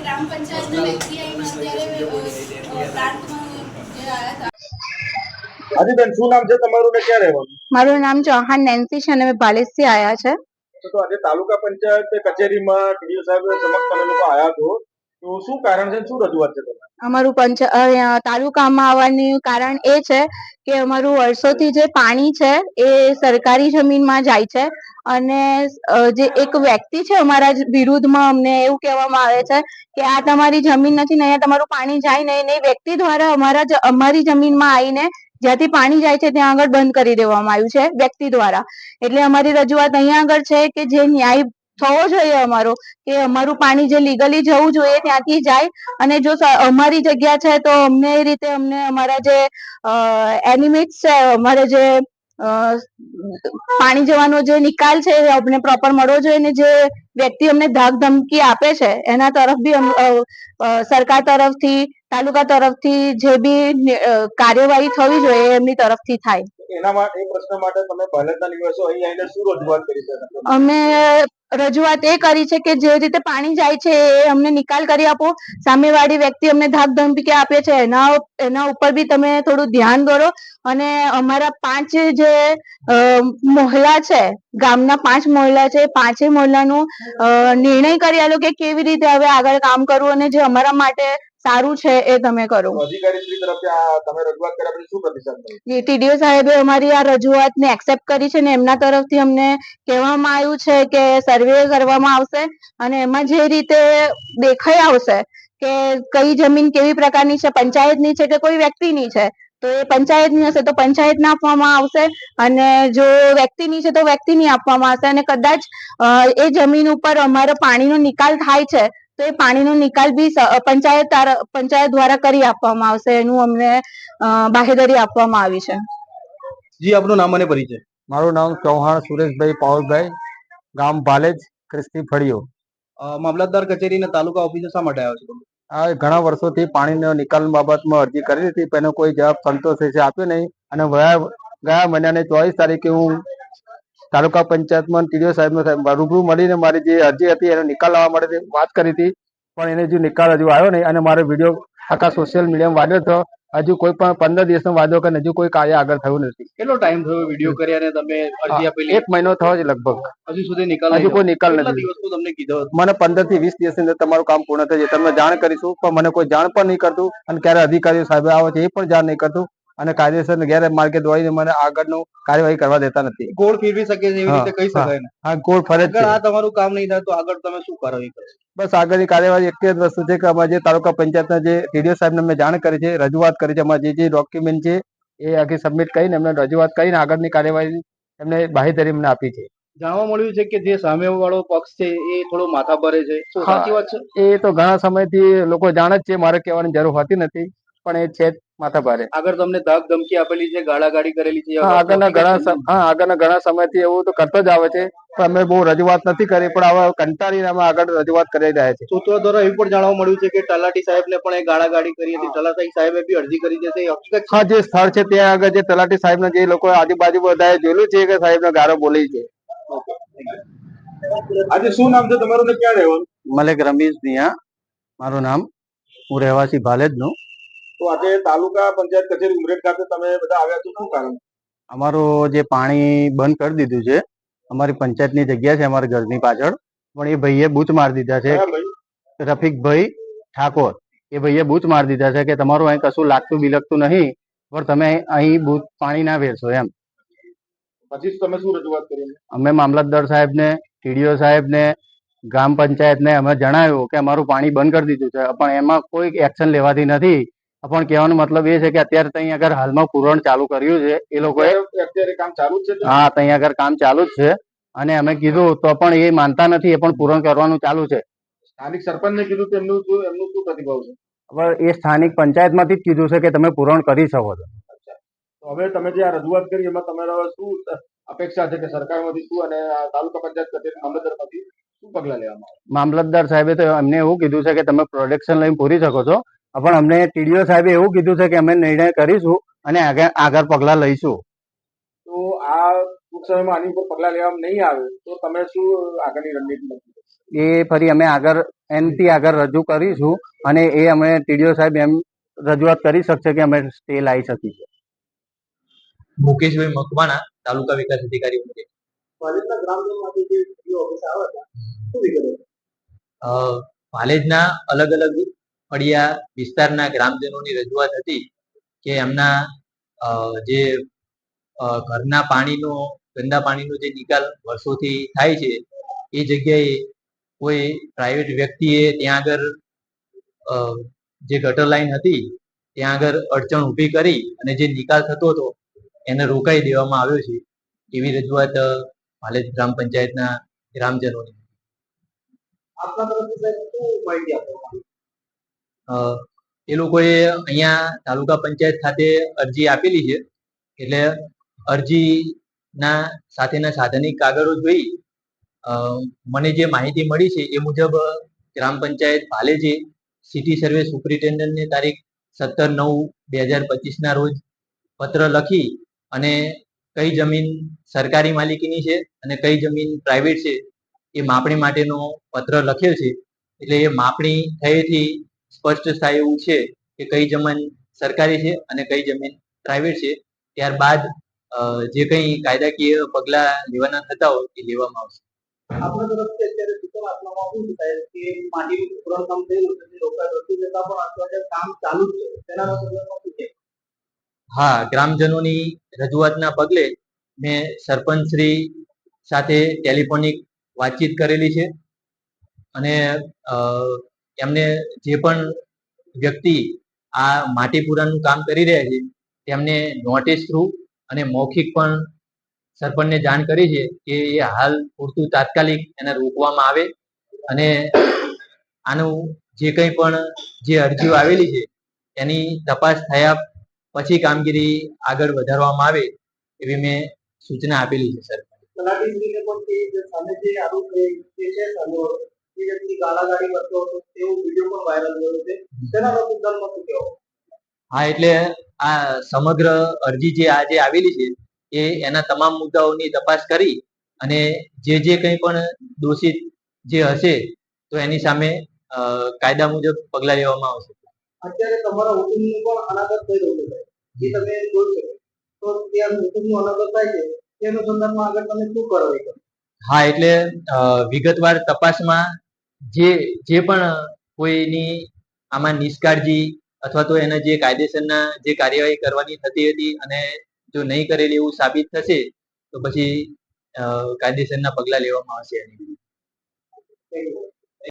ગ્રામ પંચાયતના વ્યક્તિ અત્યારે પ્લાન્ટમાં શું નામ છે તમારું ને ક્યાં રહેવાનું? મારું નામ ચૌહાણ નેન્સી છે અને અમે પાલેસથી આવ્યા છે. તો આજે તાલુકા પંચાયત કચેરીમાં ટીડીઓ સાહેબ સમક્ષ તમે લોકો આવ્યા છો. તો શું કારણ છે શું રજૂઆત છે અમારું પંચ તાલુકામાં આવવાનું કારણ એ છે કે અમારું વર્ષોથી જે પાણી છે એ સરકારી જમીનમાં જાય છે અને જે એક વ્યક્તિ છે અમારા વિરુદ્ધમાં અમને એવું કહેવામાં આવે છે કે આ તમારી જમીન નથી ને તમારું પાણી જાય નહીં ને વ્યક્તિ દ્વારા અમારા અમારી જમીનમાં આવીને જ્યાંથી પાણી જાય છે ત્યાં આગળ બંધ કરી દેવામાં આવ્યું છે વ્યક્તિ દ્વારા. એટલે અમારી રજૂઆત અહીંયા આગળ છે કે જે ન્યાય થવો જોઈએ અમારો કે અમારું પાણી જે લીગલી જવું જોઈએ ત્યાંથી જાય. અને જો અમારી જગ્યા છે તો અમને એ રીતે અમને અમારા જે એનિમિટ્સ છે અમારે જે પાણી જવાનો જે નિકાલ છે એ અમને પ્રોપર મળવો જોઈએ અને જે વ્યક્તિ અમને ધાક ધમકી આપે છે એના તરફ બી સરકાર તરફથી તાલુકા તરફથી જે બી કાર્યવાહી થવી જોઈએ એમની તરફથી થાય. અમે રજૂઆત એ કરી છે કે જે રીતે પાણી જાય છે એ અમને નિકાલ કરી આપો. સામેવાળી વ્યક્તિ અમને ધાક ધમકી આપે છે. એના એના ઉપર બી તમે થોડું ધ્યાન દોરો. અને અમારા પાંચ જે અ, મહોલ્લા છે ગામના પાંચ મહોલ્લા છે પાંચે અ, નિર્ણય કરી આલો કે કેવી રીતે હવે આગળ કામ કરવું અને જે અમારા માટે સારું છે એ તમે કરો. ટીડીઓ સાહેબે અમારી આ રજૂઆતને એક્સેપ્ટ કરી છે ને એમના તરફથી અમને કહેવામાં આવ્યું છે કે સર્વે કરવામાં આવશે અને એમાં જે રીતે દેખાઈ આવશે કે કઈ જમીન કેવી પ્રકારની છે પંચાયતની છે કે કોઈ વ્યક્તિની છે તો એ પંચાયતની હશે તો પંચાયતને આપવામાં આવશે અને જો વ્યક્તિની છે તો વ્યક્તિની આપવામાં આવશે અને કદાચ એ જમીન ઉપર અમારો પાણીનો નિકાલ થાય છે તો એ પાણીનો નિકાલ બી પંચાયત પંચાયત દ્વારા કરી આપવામાં આવશે એનું અમને બાહેધરી આપવામાં આવી છે. જી આપનું નામ અને પરિચય. મારું નામ ચૌહાણ સુરેશભાઈ પાઉલભાઈ ગામ ભાલેજ ક્રિસ્તી ફળિયો. મામલતદાર કચેરી અને તાલુકા ઓફિસે શા માટે આવ્યો છે? આ ઘણા વર્ષોથી પાણીનો નિકાલ બાબતમાં અરજી કરી હતી પણ એનો કોઈ જવાબ સંતોષે છે આપ્યો નહીં. અને ગયા ગયા મહિનાની ચોવીસ તારીખે હું તાલુકા પંચાયતમાં ટીડીઓ સાહેબનો સાહેબ રૂબરૂ મળીને મારી જે અરજી હતી એનો નિકાલ લાવવા માટે વાત કરી હતી. પણ એને હજુ નિકાલ હજુ આવ્યો નહીં અને મારો વીડિયો આખા સોશિયલ મીડિયામાં વાયરલ થયો. હજુ કોઈ પણ પંદર દિવસનો વાંધો કરીને હજુ કોઈ કાર્ય આગળ થયું નથી. કેટલો ટાઈમ થયો વીડિયો કર્યા અને તમે અરજી આપેલી એક મહિનો થયો છે લગભગ. હજુ સુધી નિકાલ હજુ કોઈ નિકાલ નથી. તમને કીધો મને પંદરથી વીસ દિવસની અંદર તમારું કામ પૂર્ણ થઈ જાય. તમને જાણ કરીશું પણ મને કોઈ જાણ પણ નહીં કરતું અને ક્યારે અધિકારીઓ સાહેબ આવે છે એ પણ જાણ નહીં કરતું. અને કાયદેસર ગેરમાર્ગે દોડીને મને આગળનું કાર્યવાહી કરવા દેતા નથી. ગોળ ફેરવી શકે છે એવી રીતે કહી શકાય ને? હા ગોળ ફરે છે. આ તમારું કામ નહીં થાય તો આગળ તમે શું કાર્યવાહી કરશો? બસ આગળની કાર્યવાહી એક જ વસ્તુ છે કે અમારે જે તાલુકા પંચાયતના જે ટીડીઓ સાહેબને અમે જાણ કરી છે રજૂઆત કરી છે અમારે જે જે ડોક્યુમેન્ટ છે એ આખી સબમિટ કરીને એમને રજૂઆત કરીને આગળની કાર્યવાહી એમને બાહેધરી અમને આપી છે. જાણવા મળ્યું છે કે જે સામે વાળો પક્ષ છે એ થોડો માથા ભરે છે. સાચી વાત છે? એ તો ઘણા સમયથી લોકો જાણે જ છે મારે કહેવાની જરૂર હોતી નથી. પણ એ છે માથા ભારે. આગળ તમને ધક ધમકી આપેલી છે ગાળાગાડી કરેલી છે હા આગળના ઘણા હા આગળના ઘણા સમયથી એવું તો કરતો જ આવે છે પણ અમે બહુ રજૂઆત નથી કરી પણ હવે કંટાળીને અમે આગળ રજૂઆત કરી રહ્યા છે સૂત્રો દ્વારા એવું પણ જાણવા મળ્યું છે કે તલાટી સાહેબ ને પણ એ ગાળાગાડી કરી હતી. તલાટી સાહેબે બી અરજી કરી છે હકીકત હા જે સ્થળ છે ત્યાં આગળ જે તલાટી સાહેબના જે લોકો આજુબાજુ બધાએ જોયેલું છે કે સાહેબનો ગારો બોલી છે. આજે શું નામ છે તમારું ને ક્યાં રહેવાનું? મલેક રમીશ નિયા મારું નામ હું રહેવાસી ભાલેજનો. તો આજે તાલુકા પંચાયત કચેરી ઉમરેઠ ખાતે તમે બધા આવ્યા છો શું કારણ? અમારું જે પાણી બંધ કરી દીધું છે અમારી પંચાયતની જગ્યા છે અમારા ઘરની પાછળ પણ એ ભાઈએ બૂચ મારી દીધા છે. રફીકભાઈ ઠાકોર એ ભાઈએ બૂચ મારી દીધા છે કે તમારું અહીં કશું લાગતું બિલકતું નહીં પણ તમે અહીં બૂચ પાણી ના વેરશો એમ. પછી તમે શું રજૂઆત કરી અમે મામલતદાર સાહેબને ટીડીઓ સાહેબને ગ્રામ પંચાયતને અમે જણાવ્યું કે અમારું પાણી બંધ કરી દીધું છે પણ એમાં કોઈ એક્શન લેવાતી નથી. પણ કહેવાનો મતલબ એ છે કે અત્યારે ત્યાં આગળ હાલમાં પૂરણ ચાલુ કર્યું છે. એ લોકોએ અત્યારે કામ ચાલુ જ છે હા ત્યાં આગળ કામ ચાલુ જ છે. અને અમે કીધું તો પણ એ માનતા નથી એ પણ પૂરણ કરવાનું ચાલુ છે. સ્થાનિક સરપંચને કીધું કે એમનું શું એમનું શું પ્રતિભાવ છે? હવે એ સ્થાનિક પંચાયતમાંથી જ કીધું છે કે તમે પૂરણ કરી શકો છો. તો હવે તમે જે આ રજૂઆત કરી એમાં તમારા શું અપેક્ષા છે કે સરકારમાંથી શું અને તાલુકા પંચાયત કચેરી મામલતદારમાંથી શું પગલાં લેવામાં મામલતદાર સાહેબે તો અમને એવું કીધું છે કે તમે પ્રોડક્શન લઈને પૂરી શકો છો. પણ અમને ટીડીઓ સાહેબે એવું કીધું છે કે અમે નિર્ણય કરીશું અને આગળ આગળ પગલાં લઈશું. તો ટૂંક સમયમાં આની ઉપર પગલાં લેવામાં નહીં આવે તો તમે શું આગળની રણનીતિ નક્કી એ ફરી અમે આગળ એનથી આગળ રજૂ કરીશું અને એ અમે ટીડીઓ સાહેબ એમ રજૂઆત કરી શકશે કે અમે સ્ટે લાવી શકીએ. મુકેશભાઈ મકવાણા તાલુકા વિકાસ અધિકારી ઉમરેઠ. ભાજપના ગ્રામજનોમાંથી જે ટીડીઓ ઓફિસ આવે છે શું વિગતો? અ, પાલેજના અલગ અલગ ફળિયા વિસ્તારના ગ્રામજનોની રજૂઆત હતી કે એમના જે ઘરના પાણીનો ગંદા પાણીનો જે નિકાલ વર્ષોથી થાય છે એ જગ્યાએ કોઈ પ્રાઇવેટ વ્યક્તિએ ત્યાં આગળ જે ગટર લાઈન હતી ત્યાં આગળ અડચણ ઊભી કરી અને જે નિકાલ થતો હતો એને રોકાઈ દેવામાં આવ્યો છે એવી રજૂઆત અ, ગ્રામ પંચાયતના ગ્રામજનોની. આપના તરફથી સાહેબ શું માહિતી આપવામાં એ લોકોએ અહીંયા તાલુકા પંચાયત ખાતે અરજી આપેલી છે. એટલે અરજીના સાથેના સાધનિક કાગળો જોઈ મને જે માહિતી મળી છે એ મુજબ ગ્રામ પંચાયત ભાલેજે સિટી સર્વે સુપ્રિન્ટેન્ડન્ટને તારીખ સત્તર નવ બે હજાર પચીસના રોજ પત્ર લખી અને કઈ જમીન સરકારી માલિકીની છે અને કઈ જમીન પ્રાઇવેટ છે એ માપણી માટેનો પત્ર લખેલ છે. એટલે એ માપણી થયેથી સ્પષ્ટ થાય એવું છે કે કઈ જમીન સરકારી છે અને કઈ જમીન પ્રાઇવેટ છે ત્યારબાદ જે કઈ કાયદાકીય પગલાં લેવાના થતા હોય એ લેવામાં આવશે. તરફથી અત્યારે સૂચના આપવામાં કે કામ થયેલું છે તે રોકાઈ જતા પણ અત્યારે કામ ચાલુ છે. તેના હા ગ્રામજનોની રજૂઆતના પગલે મેં સરપંચ શ્રી સાથે ટેલિફોનિક વાતચીત કરેલી છે. અને એમને જે પણ વ્યક્તિ આ માટીપુરાનું કામ કરી રહ્યા છે, તેમને નોટિસ થ્રુ અને મૌખિક પણ સરપંચને જાણ કરી છે કે એ હાલ પૂરતું તાત્કાલિક એને રોકવામાં આવે અને આનું જે કંઈ પણ જે અરજીઓ આવેલી છે, એની તપાસ થયા પછી કામગીરી આગળ વધારવામાં આવે એવી મેં સૂચના આપેલી છે, સર. તલાટીશ્રીને પણ તે જે સામે જે આરોપ છે તે છે સામે એ વ્યક્તિ ગાળાગાળી કરતો હતો તેવો વીડિયો પણ વાયરલ થયો છે. તેના સંદર્ભમાં શું કહેવું? હા એટલે આ સમગ્ર અરજી જે આજે આવેલી છે એ એના તમામ મુદ્દાઓની તપાસ કરી અને જે જે કંઈ પણ દોષિત જે હશે તો એની સામે કાયદા મુજબ પગલાં લેવામાં આવશે. અત્યારે તમારા હુકુમનું પણ અનાદર થઈ રહ્યું છે. જે તમે જોઈ શકો તો ત્યાં હુકુમનું અનાદર થાય છે. તેના સંદર્ભમાં આગળ તમે શું કરો હા એટલે વિગતવાર તપાસમાં જે જે પણ કોઈની આમાં નિષ્કાળજી અથવા તો એના જે કાયદેસરના જે કાર્યવાહી કરવાની થતી હતી અને જો નહીં કરેલી એવું સાબિત થશે, તો પછી કાયદેસરના પગલાં લેવામાં આવશે એની you.